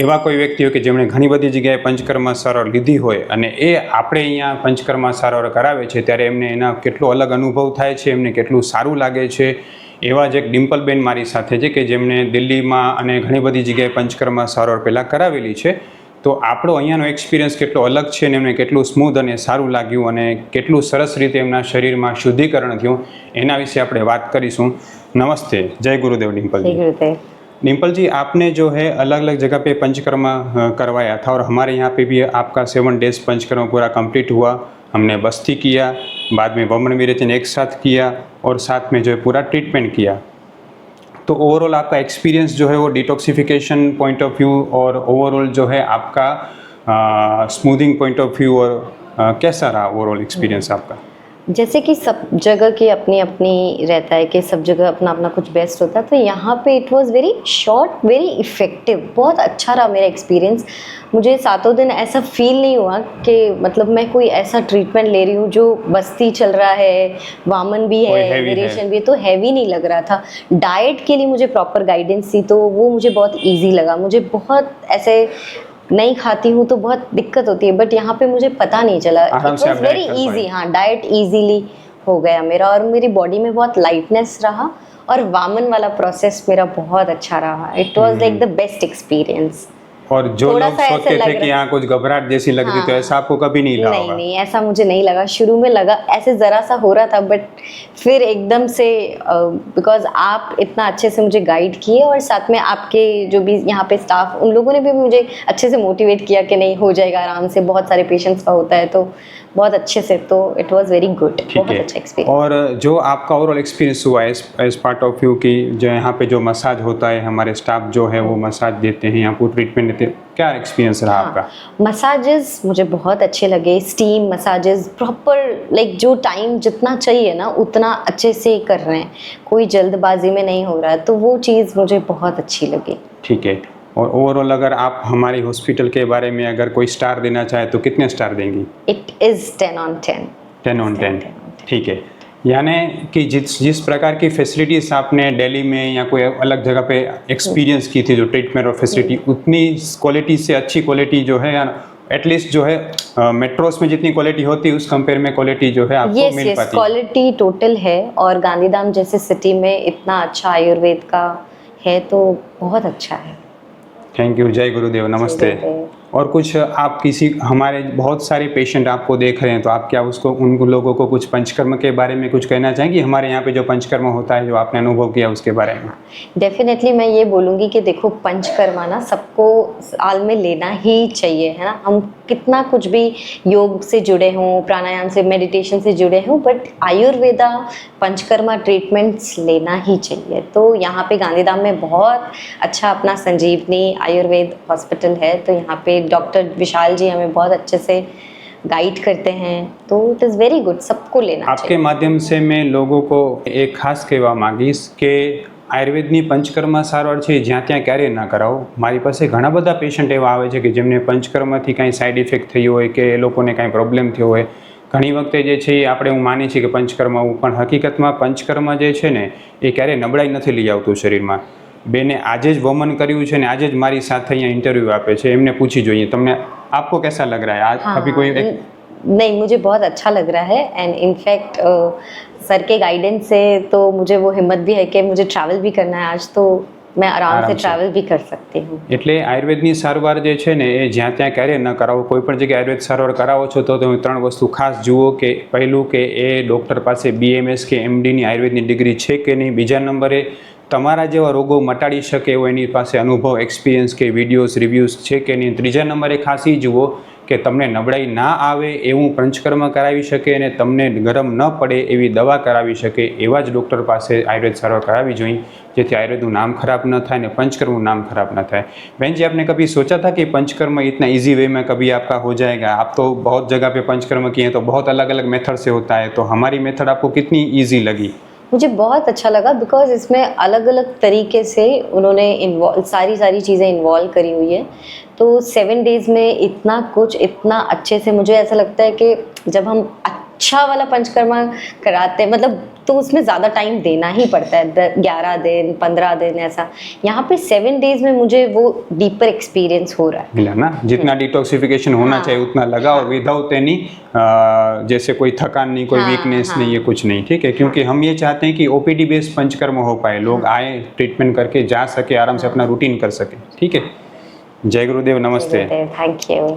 એવા કોઈ વ્યક્તિઓ કે જેમણે ઘણી બધી જગ્યાએ પંચકર્મા સારવાર લીધી હોય અને એ આપણે અહીંયા પંચકર્મા સારવાર કરાવે છે, ત્યારે એમને એના કેટલો અલગ અનુભવ થાય છે, એમને કેટલું સારું લાગે છે, એવા જ એક ડિમ્પલબેન મારી સાથે છે કે જેમણે દિલ્હીમાં અને ઘણી બધી જગ્યાએ પંચકર્મ સારવાર પહેલાં કરાવેલી છે. તો આપણો અહીંયાનો એક્સપિરિયન્સ કેટલો અલગ છે અને એમને કેટલું સ્મૂધ અને સારું લાગ્યું અને કેટલું સરસ રીતે એમના શરીરમાં શુદ્ધિકરણ થયું, એના વિશે આપણે વાત કરીશું. નમસ્તે. જય ગુરુદેવ ડિમ્પલ ગુરુદેવ. डिम्पल जी आपने जो है अलग अलग जगह पे पंचकर्म करवाया था और हमारे यहाँ पे भी आपका सेवन डेज़ पंचकर्म पूरा कंप्लीट हुआ। हमने बस्ती किया बाद में बमन विरेचन एक साथ किया और साथ में जो है पूरा ट्रीटमेंट किया। तो ओवरऑल आपका एक्सपीरियंस जो है वो डिटॉक्सिफिकेशन पॉइंट ऑफ़ व्यू और ओवरऑल जो है आपका स्मूदिंग पॉइंट ऑफ़ व्यू और अ, कैसा रहा ओवरऑल एक्सपीरियंस आपका? जैसे कि सब जगह की अपनी अपनी रहता है कि सब जगह अपना अपना कुछ बेस्ट होता है तो यहाँ पे it was very short very effective बहुत अच्छा रहा मेरा एक्सपीरियंस मुझे सातों दिन ऐसा फील नहीं हुआ कि मतलब मैं कोई ऐसा ट्रीटमेंट ले रही हूँ जो बस्ती चल रहा है वामन भी है। वेरिएशन भी है तो हैवी नहीं लग रहा था। डाइट के लिए मुझे प्रॉपर गाइडेंस थी तो वो मुझे बहुत ईजी लगा। मुझे बहुत ऐसे नहीं खाती हूँ तो बहुत दिक्कत होती है बट यहाँ पे मुझे पता नहीं चला। वेरी ईजी इजी हाँ डाइट ईजीली हो गया मेरा और मेरी बॉडी में बहुत लाइटनेस रहा और वामन वाला प्रोसेस मेरा बहुत अच्छा रहा। It was like the best experience और जो लोग सोचते थे कि यहाँ कुछ घबराहट जैसी लगती तो हाँ। ऐसा आपको कभी नहीं लगा नहीं होगा? नहीं ऐसा मुझे नहीं लगा। शुरू में लगा ऐसे ज़रा सा हो रहा था बट फिर एकदम से बिकॉज़ आप इतना अच्छे से मुझे गाइड किए और साथ में आपके जो भी यहाँ पे स्टाफ उन लोगों ने भी मुझे अच्छे से मोटिवेट किया कि नहीं हो जाएगा आराम से बहुत सारे पेशेंट्स का होता है तो बहुत अच्छे से तो इट वॉज़ वेरी गुड बहुत है। अच्छा एक्सपीरियंस और जो आपका ओवरऑल एक्सपीरियंस हुआ एज पार्ट ऑफ़ यू कि जो यहाँ पे जो मसाज होता है हमारे स्टाफ जो है वो मसाज देते हैं यहाँ पर ट्रीटमेंट देते हैं। क्या एक्सपीरियंस रहा हाँ, आपका? मसाजेस मुझे बहुत अच्छे लगे स्टीम मसाजेस प्रॉपर लाइक जो टाइम जितना चाहिए ना उतना अच्छे से कर रहे हैं। कोई जल्दबाजी में नहीं हो रहा है तो वो चीज़ मुझे बहुत अच्छी लगी। ठीक है। और ओवरऑल अगर आप हमारे हॉस्पिटल के बारे में अगर कोई स्टार देना चाहे तो कितने स्टार देंगी? It is ten on ten ten on ten 10 on 10 ठीक है। यानी कि जिस जिस प्रकार की फैसिलिटीज़ आपने दिल्ली में या कोई अलग जगह पे एक्सपीरियंस की थी जो ट्रीटमेंट और फैसिलिटी उतनी क्वालिटी से अच्छी क्वालिटी जो है या एटलीस्ट जो है मेट्रोस में जितनी क्वालिटी होती है उस कंपेयर में क्वालिटी जो है आपको यस मिल यस पाती। है क्वालिटी टोटल है और गांधीधाम जैसे सिटी में इतना अच्छा आयुर्वेद का है तो बहुत अच्छा है। थैंक यू जय गुरुदेव नमस्ते। और कुछ आप किसी, हमारे बहुत सारे पेशेंट आपको देख रहे हैं तो आप क्या उसको, उन लोगों को कुछ पंचकर्म के बारे में कुछ कहना चाहेंगे? हमारे यहाँ पे जो पंचकर्म होता है, जो आपने अनुभव किया उसके बारे में। डेफिनेटली मैं ये बोलूँगी कि देखो, पंचकर्मा ना सबको साल में लेना ही चाहिए, है ना? हम कितना कुछ भी योग से जुड़े हों, प्राणायाम से मेडिटेशन से जुड़े हों बट आयुर्वेदा पंचकर्मा ट्रीटमेंट्स लेना ही चाहिए। तो यहाँ पे गांधीधाम में बहुत अच्छा अपना संजीवनी आयुर्वेद हॉस्पिटल है तो यहाँ पे डॉक्टर विशाल जी हमें बहुत अच्छे से गाइड करते हैं तो इट इज़ वेरी गुड सबको लेना आपके चाहिए માધ્યમ से मैं लोगों को એક ખાસ કહેવા માંગીશ કે આયુર્વેદની પંચકર્મ સારવાર છે એ જ્યાં ત્યાં ક્યારેય ના કરાવો મારી પાસે ઘણા બધા પેશન્ટ એવા આવે છે કે જેમને પંચકર્મથી કાંઈ સાઈડ ઇફેક્ટ થયું હોય કે એ લોકોને કાંઈ પ્રોબ્લેમ થયો હોય ઘણી વખતે જે છે એ આપણે હું માની છીએ કે પંચકર્મ આવું પણ હકીકતમાં પંચકર્મ જે છે ને એ ક્યારેય નબળાઈ નથી લઈ આવતું શરીરમાં બેને આજે જ વમન કર્યું છે ને આજે જ મારી સાથે અહીંયા ઇન્ટરવ્યૂ આપે છે એમને પૂછી જોઈએ તમને આપકો कैसा लग रहा है आज हाँ, अभी कोई एक न- नहीं मुझे बहुत अच्छा लग रहा है एंड इनफैक्ट सर के गाइडेंस से तो मुझे वो हिम्मत भी है कि मुझे ट्रैवल भी करना है आज तो मैं आराम, आराम से से। ट्रैवल भी कर सकती हूँ એટલે આયુર્વેદની સારવાર જે છે ને એ જ્યાં ત્યાં ક્યારેય ન કરાવો કોઈ પણ જગ્યાએ આયુર્વેદ સારવાર કરાવો છો તો તમે ત્રણ વસ્તુ ખાસ જુઓ કે પહેલું કે એ ડૉક્ટર પાસે બીએમએસ કે એમડીની આયુર્વેદની ડિગ્રી છે કે નહીં બીજા નંબરે તમારા જેવા રોગો મટાડી શકે એવો એની પાસે અનુભવ એક્સપિરિયન્સ કે વિડીયોઝ રિવ્યૂઝ છે કે નહીં ત્રીજા નંબરે ખાસ એ જુઓ કે તમને નબળાઈ ના આવે એવું પંચકર્મ કરાવી શકે અને તમને ગરમ ન પડે એવી દવા કરાવી શકે એવા જ ડૉક્ટર પાસે આયુર્વેદ સારવાર કરાવી જોઈએ જેથી आयुर्वेद नाम खराब न था पंचकर्म नाम खराब न था बहन जी आपने कभी सोचा था कि पंचकर्म इतना इजी वे में कभी आपका हो जाएगा आप तो बहुत जगह पे पंचकर्म किए हैं तो बहुत अलग अलग मेथड से होता है तो हमारी मेथड आपको कितनी ईजी लगी मुझे बहुत अच्छा लगा बिकॉज़ इसमें अलग अलग तरीके से उन्होंने इन्वॉल्व सारी सारी चीज़ें इन्वॉल्व करी हुई है। तो सेवन डेज़ में इतना कुछ, इतना अच्छे से मुझे ऐसा लगता है कि जब हम अच्छा वाला पंचकर्मा कराते मतलब तो उसमें ज़्यादा टाइम देना ही पड़ता है। ग्यारह दिन पंद्रह दिन ऐसा। यहाँ पे सेवन डेज़ में मुझे वो डीपर एक्सपीरियंस हो रहा है। मिला ना? जितना डिटॉक्सिफिकेशन होना हाँ। चाहिए उतना लगा और विदाउट एनी जैसे कोई थकान नहीं कोई हाँ, वीकनेस हाँ। नहीं ये कुछ नहीं ठीक है? क्योंकि हम ये चाहते हैं कि ओपीडी बेस्ड पंचकर्म हो पाए। लोग हाँ। आए ट्रीटमेंट करके जा सके आराम से अपना रूटीन कर सके ठीक है? जय गुरुदेव नमस्ते। Thank you